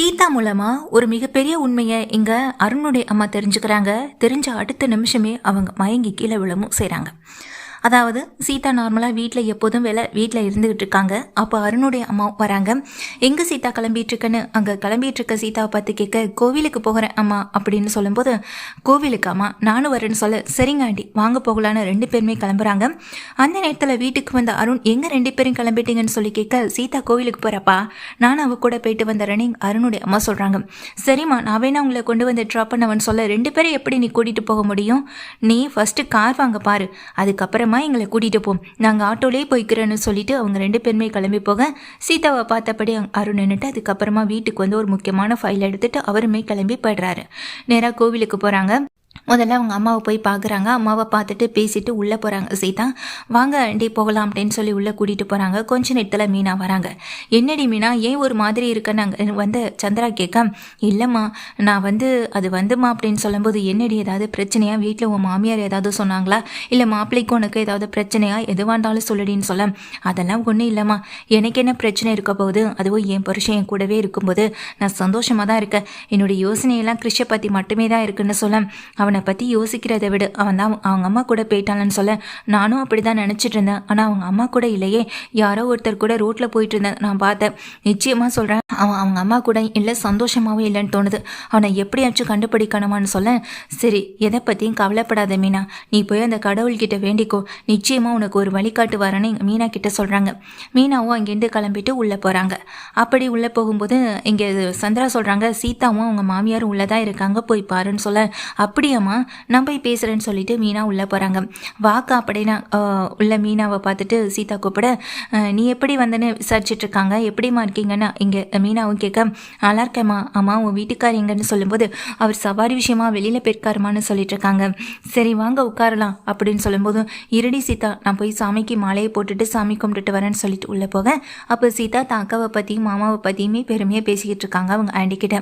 சீதா மூலமா ஒரு மிகப்பெரிய உண்மையை இங்க அருணுடைய அம்மா தெரிஞ்சுக்கிறாங்க. தெரிஞ்ச அடுத்த நிமிஷமே அவங்க மயங்கி கீழே விழவும் செய்கிறாங்க அதாவது சீதா நார்மலாக வீட்டில் எப்போதும் வேலை வீட்டில் இருந்துகிட்டு இருக்காங்க. அப்போ அருணுடைய அம்மா வராங்க. எங்கே சீதா கிளம்பிட்டு இருக்கேன்னு? அங்கே கிளம்பிட்டு இருக்க சீதாவை பார்த்து கேட்க கோவிலுக்கு போகிறேன் அம்மா அப்படின்னு சொல்லும்போது கோவிலுக்கு அம்மா நானும் வரேன்னு சொல்ல. சரிங்க ஆண்டி வாங்க போகலான்னு ரெண்டு பேருமே கிளம்புறாங்க. அந்த நேரத்தில் வீட்டுக்கு வந்த அருண் எங்கே ரெண்டு பேரும் கிளம்பிட்டீங்கன்னு சொல்லி கேட்க சீதா கோவிலுக்கு போகிறப்பா நானும் அவ கூட போயிட்டு வந்துடுறேன்னு அருணுடைய அம்மா சொல்கிறாங்க சரிம்மா நான் வேணா உங்களை கொண்டு வந்து ட்ராப் பண்ணவன் சொல்ல. ரெண்டு பேரும் எப்படி நீ கூட்டிகிட்டு போக முடியும்? நீ ஃபஸ்ட்டு கார் வாங்க பாரு. அதுக்கப்புறம் எங்களை கூட்டிகிட்டு போம் நாங்கள் ஆட்டோலேயே போய்க்கிறேன்னு சொல்லிட்டு அவங்க ரெண்டு பேருமே கிளம்பி போக சீதாவை பார்த்தபடி அருண் நின்றுட்டு அதுக்கப்புறமா வீட்டுக்கு வந்து ஒரு முக்கியமான ஃபைல் எடுத்துட்டு அவருமே கிளம்பி போயிடுறாரு. நேராக கோவிலுக்கு போகிறாங்க முதல்ல அவங்க அம்மாவை போய் பார்க்குறாங்க அம்மாவை பார்த்துட்டு பேசிட்டு உள்ளே போகிறாங்க சீதா வாங்க ஆண்டி போகலாம் அப்படின்னு சொல்லி உள்ளே கூட்டிகிட்டு போகிறாங்க கொஞ்ச நேரத்தில் மீனா வராங்க. என்னடி மீனா ஏன் ஒரு மாதிரி இருக்கேன்னு அங்கே வந்து சந்திரா கேட்க இல்லைம்மா நான் வந்து அது வந்துமா அப்படின்னு சொல்லும்போது என்னடி ஏதாவது பிரச்சனையா? வீட்டில் உன் மாமியார் ஏதாவது சொன்னாங்களா? இல்லை மாப்பிள்ளைக்கு உனக்கு ஏதாவது பிரச்சனையா? எதுவாண்டாலும் சொல்லுடின்னு சொல்ல. அதெல்லாம் ஒன்றும் இல்லைம்மா. எனக்கு என்ன பிரச்சனை இருக்க போகுது? அதுவும் என் புருஷன் என் கூடவே இருக்கும்போது நான் சந்தோஷமாக தான் இருக்கேன். என்னுடைய யோசனையெல்லாம் கிருஷை பற்றி மட்டுமே தான் இருக்குன்னு சொல்ல. அவனை பற்றி யோசிக்கிறத விட. அவன் தான் அவங்க அம்மா கூட போயிட்டான்னு சொல்ல. நானும் அப்படி தான் நினச்சிட்டு இருந்தேன். ஆனால் அவங்க அம்மா கூட இல்லையே. யாரோ ஒருத்தர் கூட ரோட்டில் போயிட்டு இருந்தேன். நான் பார்த்தேன். நிச்சயமாக சொல்கிறேன் அவன் அவங்க அம்மா கூட இல்லை சந்தோஷமாகவும் இல்லைன்னு தோணுது. அவனை எப்படியாச்சும் கண்டுபிடிக்கணுமான்னு சொல்ல. சரி எதை பற்றியும் கவலைப்படாத மீனா. நீ போய் அந்த கடவுள்கிட்ட வேண்டிக்கோ. நிச்சயமாக உனக்கு ஒரு வழிகாட்டு வரேன்னு எங்கள் மீனா கிட்ட சொல்கிறாங்க மீனாவும் அங்கேருந்து கிளம்பிட்டு உள்ளே போகிறாங்க அப்படி உள்ளே போகும்போது இங்கே சந்திரா சொல்கிறாங்க சீதாவும் அவங்க மாமியாரும் உள்ளே தான் இருக்காங்க. போய் பாருன்னு சொல்ல. அப்படியாம்மா நான் போய் பேசுகிறேன்னு சொல்லிட்டு மீனா உள்ளே போகிறாங்க வாக்கா அப்படின்னா உள்ள மீனாவை பார்த்துட்டு சீதா கூப்பிட நீ எப்படி வந்தேன்னு விசாரிச்சிட்ருக்காங்க இருக்காங்க? எப்படிம்மா இருக்கீங்கன்னு இங்கே மீனாவும் கேட்க நல்லா இருக்கேம்மா. அம்மா உன் வீட்டுக்கார் எங்கன்னு சொல்லும்போது அவர் சவாரி விஷயமா வெளியில் போயிருக்காருமான்னு சொல்லிட்டு இருக்காங்க. சரி வாங்க உட்காரலாம் அப்படின்னு சொல்லும்போது இருடி சீதா நான் போய் சாமிக்கு மாலையை போட்டுட்டு சாமி கும்பிட்டுட்டு வரேன்னு சொல்லிட்டு உள்ளே போக அப்போ சீதா தான் அக்காவை பற்றியும் மாமாவை பற்றியுமே பெருமையாக பேசிக்கிட்டு இருக்காங்க அவங்க ஆண்டிக்கிட்ட.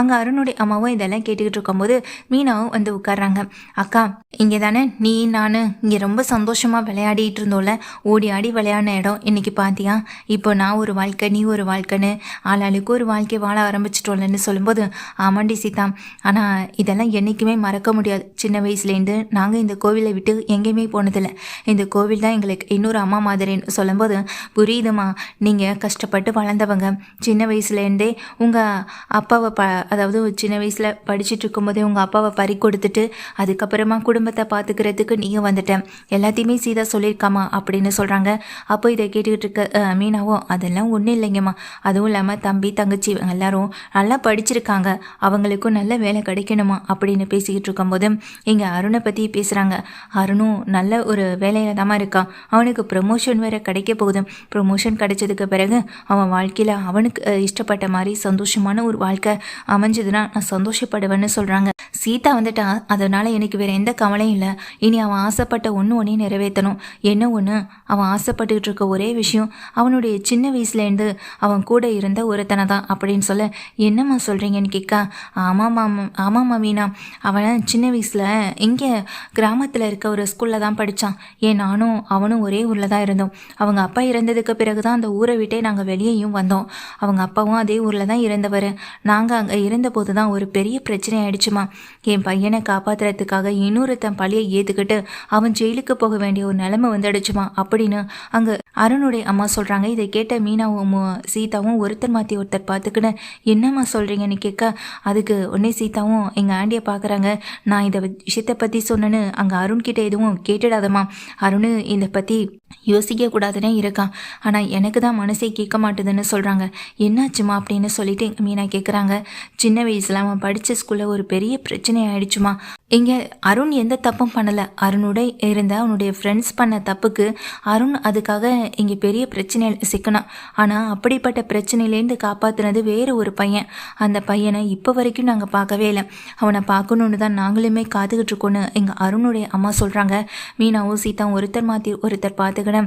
அங்கே அருணுடைய அம்மாவும் இதெல்லாம் கேட்டுக்கிட்டு இருக்கும்போது மீனாவும் வந்து உட்கார்றாங்க. அக்கா இங்கே தானே நீ நான் இங்கே ரொம்ப சந்தோஷமாக விளையாடிட்டு இருந்தோம்ல. ஓடி ஆடி விளையாடின இடம் இன்னைக்கு பார்த்தியா இப்போ நான் ஒரு வாழ்க்கை நீ ஒரு வாழ்க்கைன்னு ஆளாளுக்கு ஒரு வாழ்க்கை வாழ ஆரம்பிச்சிட்டோம்லன்னு சொல்லும்போது ஆமாண்டி சீதா. ஆனால் இதெல்லாம் என்றைக்குமே மறக்க முடியாது. சின்ன வயசுலேருந்து நாங்கள் இந்த கோவிலை விட்டு எங்கேயுமே போனதில்லை. இந்த கோவில் தான் எங்களுக்கு இன்னொரு அம்மா மாதிரின்னு சொல்லும்போது புரியுதுமா நீங்கள் கஷ்டப்பட்டு வளர்ந்தவங்க. சின்ன வயசுலேருந்தே உங்கள் அப்பாவை ப அதாவது சின்ன வயசில் படிச்சுட்டு இருக்கும்போதே உங்கள் அப்பாவை பறி கொடுத்துட்டு அதுக்கப்புறமா குடும்பத்தை பார்த்துக்கிறதுக்கு நீயும் வந்துட்டேன் எல்லாத்தையுமே சீதா சொல்லியிருக்காமா அப்படின்னு சொல்கிறாங்க அப்போ இதை கேட்டுக்கிட்டு இருக்க அஹ், மீனாவும் அதெல்லாம் ஒன்றும் இல்லைங்கம்மா. அதுவும் இல்லாமல் தம்பி தங்கச்சி இவங்க எல்லாரும் நல்லா படிச்சிருக்காங்க. அவங்களுக்கும் நல்ல வேலை கிடைக்கணுமா? அப்படின்னு பேசிக்கிட்டு இருக்கும்போது இங்கே அருணை பற்றி பேசுகிறாங்க அருணும் நல்ல ஒரு வேலையில் தான் இருக்கான் அவனுக்கு ப்ரமோஷன் வேற கிடைக்க போகுது. ப்ரமோஷன் கிடைச்சதுக்கு பிறகு அவன் வாழ்க்கையில் அவனுக்கு இஷ்டப்பட்ட மாதிரி சந்தோஷமான ஒரு வாழ்க்கை அமைஞ்சதுன்னா நான் சந்தோஷப்படுவேன்னு சொல்கிறாங்க சீதா வந்துட்டா அதனால் எனக்கு வேறு எந்த கவலையும் இல்லை. இனி அவன் ஆசைப்பட்ட ஒன்று ஒன்றையும் நிறைவேற்றணும் என்ன ஒன்று அவன் ஆசைப்பட்டுக்கிட்டு இருக்க ஒரே விஷயம் அவனுடைய சின்ன வயசுலேருந்து அவன் கூட இருந்த ஒருத்தனை தான் அப்படின்னு சொல்ல. என்னம்மா சொல்கிறீங்கன்னு கேட்க ஆமாம்மா ஆமாம்மா மீனா அவன் சின்ன வயசில் இங்கே கிராமத்தில் இருக்க ஒரு ஸ்கூலில் தான் படித்தான் ஏன் நானும் அவனும் ஒரே ஊரில் தான் இருந்தோம். அவங்க அப்பா இறந்ததுக்கு பிறகு தான் அந்த ஊரை விட்டே நாங்கள் வெளியேயும் வந்தோம். அவங்க அப்பாவும் அதே ஊரில் தான் இருந்தவர். நாங்கள் அங்கே இருந்தபோது தான் ஒரு பெரிய பிரச்சனை ஆயிடுச்சுமா. என் பையனை காப்பாத்துறதுக்காக இன்னொருத்தன் பழியை ஏற்றுக்கிட்டு அவன் ஜெயிலுக்கு போக வேண்டிய ஒரு நிலைமை வந்துடுச்சுமா? அப்படின்னு அங்கே அருணுடைய அம்மா சொல்கிறாங்க இதை கேட்ட மீனாவும் சீதாவும் ஒருத்தர் மாற்றி ஒருத்தர் பார்த்துக்கின்னு என்னம்மா சொல்கிறீங்கன்னு கேட்க அதுக்கு உடனே சீதாவும் எங்கள் ஆண்டியை பார்க்குறாங்க நான் இதை விஷயத்தை பற்றி சொன்னேன்னு அங்கே அருண்கிட்ட எதுவும் கேட்டுடாதம்மா. அருண் இதை பற்றி யோசிக்க கூடாதுன்னே இருக்கான். ஆனால் எனக்கு தான் மனசே கேட்க மாட்டுதுன்னு சொல்கிறாங்க என்னாச்சுமா அப்படின்னு சொல்லிட்டு மீனா கேட்குறாங்க சின்ன வயசில் அவன் படித்த ஸ்கூலில் ஒரு பெரிய பிரச்சனை ஆயிடுச்சுமா இங்கே அருண் எந்த தப்பும் பண்ணலை. அருணோட இருந்த அவனுடைய ஃப்ரெண்ட்ஸ் பண்ண தப்புக்கு அருண் அதுக்காக இங்கே பெரிய பிரச்சனையில் சிக்கினான். ஆனால் அப்படிப்பட்ட பிரச்சனையிலேருந்து காப்பாற்றினது வேறு ஒரு பையன். அந்த பையனை இப்போ வரைக்கும் நாங்கள் பார்க்கவே இல்லை. அவனை பார்க்கணுன்னு தான் நாங்களுமே காத்துக்கிட்டு இருக்கோன்னு எங்கள் அருணுடைய அம்மா சொல்கிறாங்க மீனாவும் சீதா ஒருத்தர் மாற்றி ஒருத்தர் பார்த்துக்கிட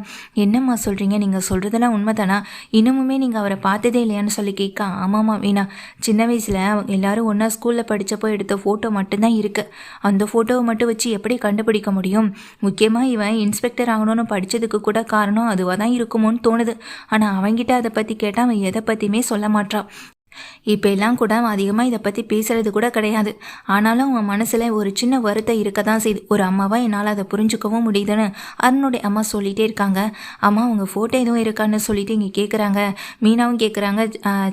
என்னம்மா சொல்கிறீங்க நீங்கள் சொல்கிறதெல்லாம் உண்மைதானா? இன்னமுமே நீங்கள் அவரை பார்த்ததே இல்லையான்னு சொல்லி கேட்க. ஆமாம்மா மீனா. சின்ன வயசில் அவங்க எல்லாரும் ஒன்றா ஸ்கூலில் படித்தப்போ எடுத்த ஃபோட்டோ மட்டும்தான் இருக்குது அந்த ஃபோட்டோவை மட்டும் வச்சு எப்படி கண்டுபிடிக்க முடியும்? முக்கியமாக இவன் இன்ஸ்பெக்டர் ஆகணும்னு படித்ததுக்கு கூட காரணம் அதுவாக தான் இருக்குமோன்னு தோணுது. ஆனால் அவன்கிட்ட அதை பற்றி கேட்டால் அவன் எதை பற்றியுமே சொல்ல மாட்டான் இப்போ எல்லாம் கூட அதிகமாக இதை பற்றி பேசுறது கூட கிடையாது. ஆனாலும் அவன் மனசில் ஒரு சின்ன வருத்தம் இருக்க தான் செய்யுது ஒரு அம்மாவாக என்னால் அதை புரிஞ்சுக்கவும் முடியுதுன்னு அருணுடைய அம்மா சொல்லிகிட்டே இருக்காங்க. அம்மா உங்கள் ஃபோட்டோ எதுவும் இருக்கான்னு சொல்லிட்டு இங்கே கேட்குறாங்க மீனாவும் கேட்குறாங்க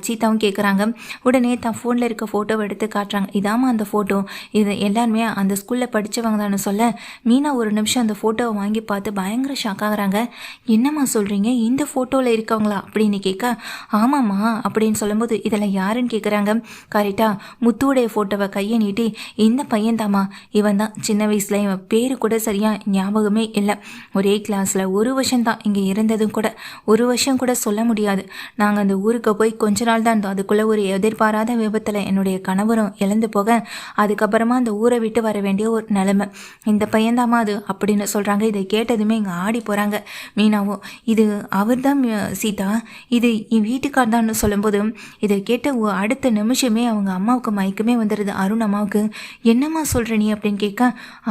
சீத்தாவும் கேட்குறாங்க உடனே தான் ஃபோனில் இருக்க ஃபோட்டோவை எடுத்து காட்டுறாங்க. இதாம்மா அந்த ஃபோட்டோ இது எல்லாருமே அந்த ஸ்கூலில் படித்தவங்க தானே சொல்ல. மீனா ஒரு நிமிஷம் அந்த ஃபோட்டோவை வாங்கி பார்த்து பயங்கர ஷாக் ஆகுறாங்க. என்னம்மா சொல்கிறீங்க இந்த ஃபோட்டோவில் இருக்கவங்களா? அப்படின்னு கேட்க ஆமாம்மா அப்படின்னு சொல்லும்போது இதில் யாருன்னு கேட்குறாங்க கரெக்டாக முத்துவுடைய ஃபோட்டோவை கையை நீட்டி இந்த பையன் தாமா இவன் தான் சின்ன வயசில் இவன் பேர் கூட சரியாக ஞாபகமே இல்லை. ஒரே கிளாஸில் ஒரு வருஷம் தான் இங்கே இருந்ததும் கூட. ஒரு வருஷம் கூட சொல்ல முடியாது. நாங்கள் அந்த ஊருக்கு போய் கொஞ்ச நாள் தான் இருந்தோம். அதுக்குள்ளே ஒரு எதிர்பாராத விபத்தில் என்னுடைய கணவரும் இழந்து போக அதுக்கப்புறமா அந்த ஊரை விட்டு வர வேண்டிய ஒரு நிலைமை. இந்த பையன்தாம்மா அது அப்படின்னு சொல்கிறாங்க இதை கேட்டதுமே இங்கே ஆடி போகிறாங்க மீனாவும் இது அவர் தான் சீதா. இது என் வீட்டுக்கார் தான் சொல்லும்போது இதை கேட்டு கேட்ட அடுத்த நிமிஷமே அவங்க அம்மாவுக்கு மயக்கமே வந்துடுது அருண் அம்மாவுக்கு என்னம்மா சொல்கிற நீ? அப்படின்னு கேட்க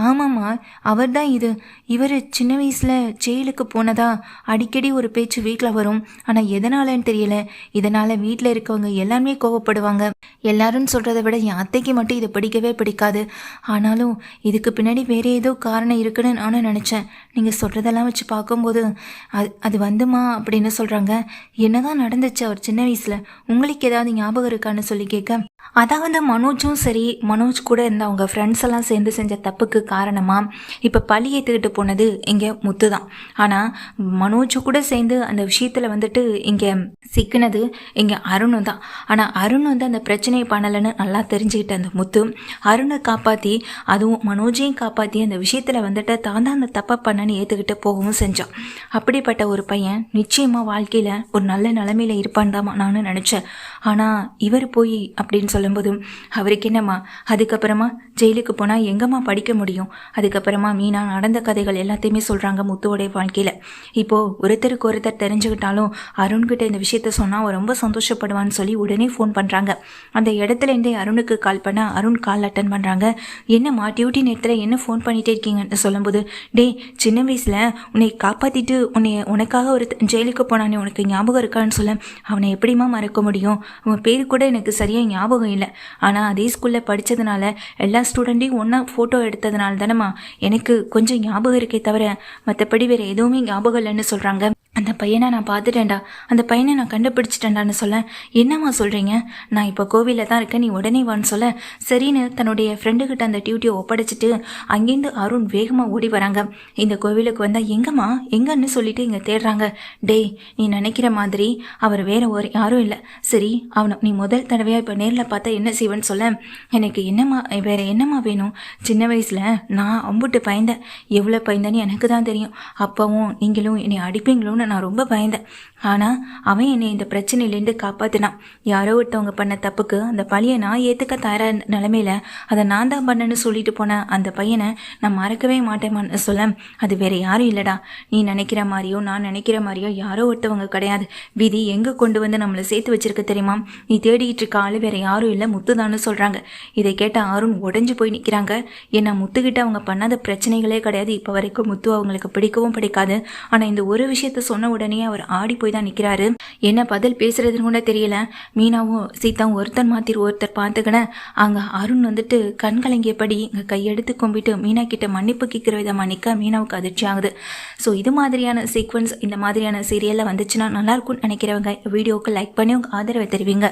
ஆமாம்மா அவர் தான் இது. இவர் சின்ன வயசில் ஜெயிலுக்கு போனதா? அடிக்கடி ஒரு பேச்சு வீட்டில் வரும். ஆனால் எதனாலன்னு தெரியல. இதனால் வீட்டில் இருக்கவங்க எல்லாருமே கோவப்படுவாங்க. எல்லாரும் சொல்கிறத விட என் அத்தைக்கு மட்டும் இதை பிடிக்கவே பிடிக்காது. ஆனாலும் இதுக்கு பின்னாடி வேறு ஏதோ காரணம் இருக்குன்னு நானும் நினச்சேன். நீங்கள் சொல்கிறதெல்லாம் வச்சு பார்க்கும்போது அது அது வந்துமா? அப்படின்னு சொல்கிறாங்க என்னதான் நடந்துச்சு அவர் சின்ன வயசில். உங்களுக்கு ஏதாவது ஞாபகம் இருக்கான்னு சொல்லி கேட்க அதாவது மனோஜும் சரி மனோஜ் கூட இருந்த அவங்க ஃப்ரெண்ட்ஸ் எல்லாம் சேர்ந்து செஞ்ச தப்புக்கு காரணமாக இப்போ பழி ஏற்றுக்கிட்டு போனது இங்கே முத்து தான். ஆனால் மனோஜ் கூட சேர்ந்து அந்த விஷயத்தில் வந்துட்டு இங்கே சிக்கினது இங்கே அருணு தான். ஆனால் அருண் வந்து அந்த பிரச்சனையை பண்ணலைன்னு நல்லா தெரிஞ்சுக்கிட்ட அந்த முத்து. அருணை காப்பாற்றி அதுவும் மனோஜையும் காப்பாற்றி அந்த விஷயத்தில் வந்துட்டு தான் தான் அந்த தப்பை பண்ணன்னு ஏற்றுக்கிட்டு போகவும் செஞ்சான். அப்படிப்பட்ட ஒரு பையன் நிச்சயமாக வாழ்க்கையில் ஒரு நல்ல நிலைமையில இருப்பான் தான் நான் நினச்சேன். ஆனால் இவர் போய் அப்படின்னு சொல்லும்போதும் அவருக்கு என்னம்மா அதுக்கப்புறமா ஜெயிலுக்கு போனால் எங்கம்மா படிக்க முடியும்? அதுக்கப்புறமா மீனா நடந்த கதைகள் எல்லாத்தையுமே சொல்கிறாங்க முத்துவோடைய வாழ்க்கையில். இப்போது ஒருத்தருக்கு ஒருத்தர் தெரிஞ்சுக்கிட்டாலும் அருண்கிட்ட இந்த விஷயத்த சொன்னால் அவன் ரொம்ப சந்தோஷப்படுவான்னு சொல்லி உடனே ஃபோன் பண்ணுறாங்க அந்த இடத்துல இருந்தே அருணுக்கு கால் பண்ண அருண் கால் அட்டன் பண்ணுறாங்க என்னம்மா டியூட்டி நேரத்தில் என்ன ஃபோன் பண்ணிகிட்டே இருக்கீங்கன்னு சொல்லும்போது டேய் சின்ன வயசில் உன்னை காப்பாற்றிட்டு உன்னை உனக்காக ஒரு ஜெயிலுக்கு போனானே உனக்கு ஞாபகம் இருக்கான்னு சொல்ல அவனை எப்படிம்மா மறக்க முடியும்? அவன் பேர் கூட எனக்கு சரியாக ஞாபகம் இல்லை. ஆனால் அதே ஸ்கூலில் படித்ததுனால எல்லா ஸ்டூடெண்ட்டையும் ஒன்றா ஃபோட்டோ எடுத்ததுனால தானேம்மா எனக்கு கொஞ்சம் ஞாபகம் இருக்கே தவிர மற்றபடி வேறு எதுவுமே ஞாபகம் இல்லைன்னு சொல்கிறாங்க அந்த பையனை நான் பார்த்துட்டேன்டா. அந்த பையனை நான் கண்டுபிடிச்சிட்டேன்டான்னு சொல்ல என்னம்மா சொல்கிறீங்க நான் இப்போ கோவிலில் தான் இருக்கேன் நீ உடனே வான்னு சொல்ல சரின்னு தன்னுடைய ஃப்ரெண்டுக்கிட்ட அந்த டியூட்டியை ஒப்படைச்சிட்டு அங்கேருந்து அருண் வேகமாக ஓடி வராங்க. இந்த கோவிலுக்கு வந்தால் எங்கம்மா? எங்கன்னு சொல்லிட்டு இங்கே தேடுறாங்க. டேய் நீ நினைக்கிற மாதிரி அவர் வேற ஒரு யாரும் இல்லை. சரி அவனை நீ முதல் தடவையாக இப்போ நேரில் பார்த்தா என்ன செய்வேன்னு சொல்ல. எனக்கு என்னம்மா வேற என்னம்மா வேணும்? சின்ன வயசில் நான் அம்புட்டு பயந்தேன். எவ்வளோ பயந்தேன்னு எனக்கு தான் தெரியும். அப்பவும் நீங்களும் என்னை அடிப்பீங்களோன்னு நான் ரொம்ப பயந்தேன். ஆனால் அவன் என்னை இந்த பிரச்சனையிலேருந்து காப்பாற்றினான் யாரோ ஒருத்தவங்க பண்ண தப்புக்கு அந்த பழியை நான் ஏற்றுக்க தயாராக நிலமையில அதை நான் தான் பண்ணேன்னு சொல்லிட்டு போன அந்த பையனை நான் மறக்கவே மாட்டேமான்னு சொல்ல அது வேற யாரும் இல்லைடா. நீ நினைக்கிற மாதிரியோ நான் நினைக்கிற மாதிரியோ யாரோ ஒருத்தவங்க கிடையாது. விதி எங்கே கொண்டு வந்து நம்மளை சேர்த்து வச்சிருக்க தெரியுமா? நீ தேடிக்கிட்டு இருக்க ஆள் வேற யாரும் இல்லை முத்துதான்னு சொல்கிறாங்க இதை கேட்ட அருண் உடஞ்சு போய் நிற்கிறாங்க ஏன்னா முத்துக்கிட்ட அவங்க பண்ணாத பிரச்சனைகளே கிடையாது. இப்போ வரைக்கும் முத்து அவங்களுக்கு பிடிக்கவும் பிடிக்காது. ஆனால் இந்த ஒரு விஷயத்த சொன்ன உடனே அவர் ஆடி போய் தான் நிற்கிறாரு என்ன பதில் பேசுறதுன்னு கூட தெரியல. மீனாவும் சீதாவும் ஒருத்தர் மாத்திர ஒருத்தர் பார்த்துக்கின. அங்கே அருண் வந்துட்டு கண் கலங்கியபடி இங்கே கையெடுத்து கும்பிட்டு மீனா கிட்ட மன்னிப்பு கேட்குற விதமாக நிற்க மீனாவுக்கு அதிர்ச்சி ஆகுது. ஸோ இது மாதிரியான சீக்வன்ஸ் இந்த மாதிரியான சீரியலில் வந்துச்சுன்னா நல்லா இருக்கும்னு நினைக்கிறவங்க வீடியோவுக்கு லைக் பண்ணி உங்கள் ஆதரவை தெரிவிங்க.